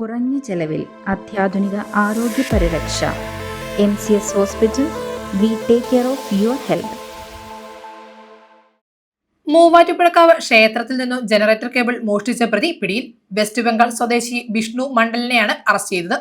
കുറഞ്ഞ ചെലവിൽ അത്യാധുനിക ആരോഗ്യ പരിരക്ഷ. M C S hospital we take care of your health. മൂവാറ്റുപുഴക്കാവ് ക്ഷേത്രത്തിൽ നിന്നും ജനറേറ്റർ കേബിൾ മോഷ്ടിച്ച പ്രതി പിടിയിൽ വെസ്റ്റ് ബംഗാൾ സ്വദേശി വിഷ്ണു മണ്ഡലിനെയാണ് അറസ്റ്റ് ചെയ്തത്.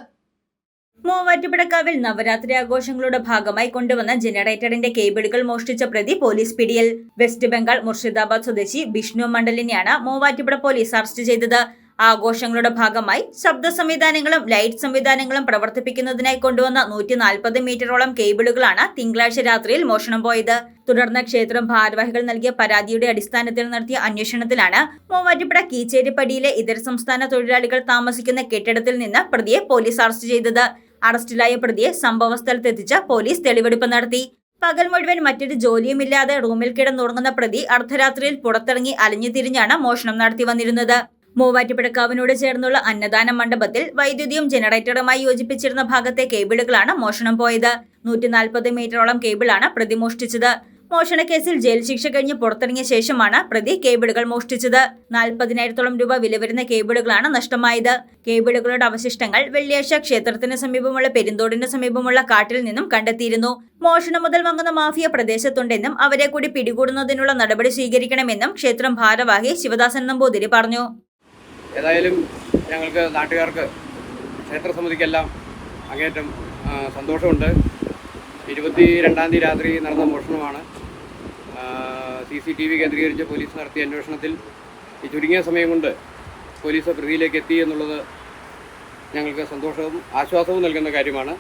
മൂവാറ്റുപുഴക്കാവിൽ നവരാത്രി ആഘോഷങ്ങളുടെ ഭാഗമായി കൊണ്ടുവന്ന ജനറേറ്ററിന്റെ കേബിളുകൾ മോഷ്ടിച്ച പ്രതി പോലീസ് പിടിയിൽ. വെസ്റ്റ് ബംഗാൾ മുർഷിദാബാദ് സ്വദേശി വിഷ്ണു മണ്ഡലിനെയാണ് മൂവാറ്റുപുഴ പോലീസ് അറസ്റ്റ് ചെയ്തത്. ആഘോഷങ്ങളുടെ ഭാഗമായി ശബ്ദ സംവിധാനങ്ങളും ലൈറ്റ് സംവിധാനങ്ങളും പ്രവർത്തിപ്പിക്കുന്നതിനായി കൊണ്ടുവന്ന നൂറ്റി നാൽപ്പത് മീറ്ററോളം കേബിളുകളാണ് തിങ്കളാഴ്ച രാത്രിയിൽ മോഷണം പോയത്. തുടർന്ന് ക്ഷേത്രം ഭാരവാഹികൾ നൽകിയ പരാതിയുടെ അടിസ്ഥാനത്തിൽ നടത്തിയ അന്വേഷണത്തിലാണ് മൂവാറ്റുപുഴ കീച്ചേരിപ്പടിയിലെ ഇതര സംസ്ഥാന തൊഴിലാളികൾ താമസിക്കുന്ന കെട്ടിടത്തിൽ നിന്ന് പ്രതിയെ പോലീസ് അറസ്റ്റ് ചെയ്തത്. അറസ്റ്റിലായ പ്രതിയെ സംഭവ സ്ഥലത്തെത്തിച്ച് പോലീസ് തെളിവെടുപ്പ് നടത്തി. പകൽ മുഴുവൻ മറ്റൊരു ജോലിയുമില്ലാതെ റൂമിൽ കിടന്നുറങ്ങുന്ന പ്രതി അർദ്ധരാത്രിയിൽ പുറത്തിറങ്ങി അലഞ്ഞു തിരിഞ്ഞാണ് മോഷണം നടത്തി വന്നിരുന്നത്. മൂവാറ്റുപുഴക്കാവിനോട് ചേർന്നുള്ള അന്നദാന മണ്ഡപത്തിൽ വൈദ്യുതിയും ജനറേറ്ററുമായി യോജിപ്പിച്ചിരുന്ന ഭാഗത്തെ കേബിളുകളാണ് മോഷണം പോയത്. നൂറ്റിനാൽപ്പത് മീറ്ററോളം കേബിളാണ് പ്രതി മോഷ്ടിച്ചത്. മോഷണക്കേസിൽ ജയിൽ ശിക്ഷ കഴിഞ്ഞ് പുറത്തിറങ്ങിയ ശേഷമാണ് പ്രതി കേബിളുകൾ മോഷ്ടിച്ചത്. നാൽപ്പതിനായിരത്തോളം രൂപ വില വരുന്ന കേബിളുകളാണ് നഷ്ടമായത്. കേബിളുകളുടെ അവശിഷ്ടങ്ങൾ വെള്ളിയാഴ്ച ക്ഷേത്രത്തിന് സമീപമുള്ള പെരുന്തോടിന് സമീപമുള്ള കാട്ടിൽ നിന്നും കണ്ടെത്തിയിരുന്നു. മോഷണം മുതൽ വാങ്ങുന്ന മാഫിയ പ്രദേശത്തുണ്ടെന്നും അവരെ കൂടി പിടികൂടുന്നതിനുള്ള നടപടി സ്വീകരിക്കണമെന്നും ക്ഷേത്രം ഭാരവാഹി ശിവദാസൻ നമ്പൂതിരി പറഞ്ഞു. ഏതായാലും ഞങ്ങൾക്ക് നാട്ടുകാർക്ക് ക്ഷേത്ര സമിതിക്കെല്ലാം അങ്ങേറ്റം സന്തോഷമുണ്ട്. ഇരുപത്തി രണ്ടാം തീയതി രാത്രി നടന്ന മോഷണമാണ്. സി സി ടി വി കേന്ദ്രീകരിച്ച് പോലീസ് നടത്തിയ അന്വേഷണത്തിൽ ഈ ചുരുങ്ങിയ സമയം കൊണ്ട് പോലീസ് പ്രതിയിലേക്ക് എത്തി എന്നുള്ളത് ഞങ്ങൾക്ക് സന്തോഷവും ആശ്വാസവും നൽകുന്ന കാര്യമാണ്.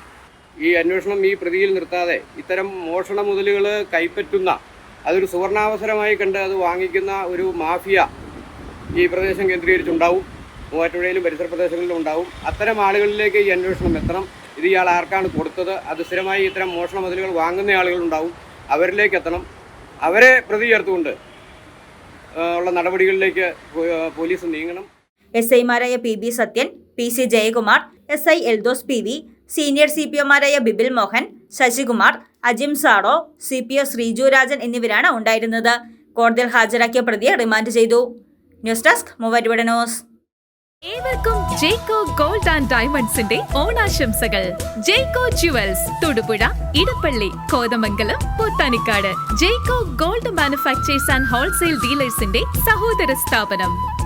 ഈ അന്വേഷണം ഈ പ്രതിയിൽ നിർത്താതെ ഇത്തരം മോഷണ മുതലുകൾ കൈപ്പറ്റുന്ന അതൊരു സുവർണാവസരമായി കണ്ട് അത് വാങ്ങിക്കുന്ന ഒരു മാഫിയ ഈ പ്രദേശം കേന്ദ്രീകരിച്ചുണ്ടാവും. മൂവാറ്റുപുഴയിലും പരിസര പ്രദേശങ്ങളിലും ഉണ്ടാവും. അത്തരം ആളുകളിലേക്ക് ഈ അന്വേഷണം എത്തണം. ഇത് ഇയാൾ ആർക്കാണ് കൊടുത്തത്? അത് സ്ഥിരമായി ഇത്തരം മോഷണ മതിലുകൾ വാങ്ങുന്ന ആളുകളുണ്ടാവും. അവരിലേക്ക് എത്തണം. അവരെ പ്രതി ചേർത്തുകൊണ്ട് ഉള്ള നടപടികളിലേക്ക് പോലീസ് നീങ്ങണം. എസ് ഐമാരായ P B Sathyan P C Jayakumar S I Eldhose P V senior C P ഒമാരായ Bibil Mohan Sasikumar Ajim സാറോ C P O Sreeju Rajan എന്നിവരാണ് ഉണ്ടായിരുന്നത്. കോടതിയിൽ ഹാജരാക്കിയ പ്രതിയെ റിമാൻഡ് ചെയ്തു. News desk Muvattupuzha news. ഏവർക്കും ജേക്കോ ഗോൾഡ് ആൻഡ് ഡയമണ്ട്സിന്റെ ഓണാശംസകൾ. Jecko jewels Thodupuzha Edappally Kothamangalam Pothanicad. Jecko gold manufacturers and wholesale ഡീലേഴ്സിന്റെ സഹോദര സ്ഥാപനം.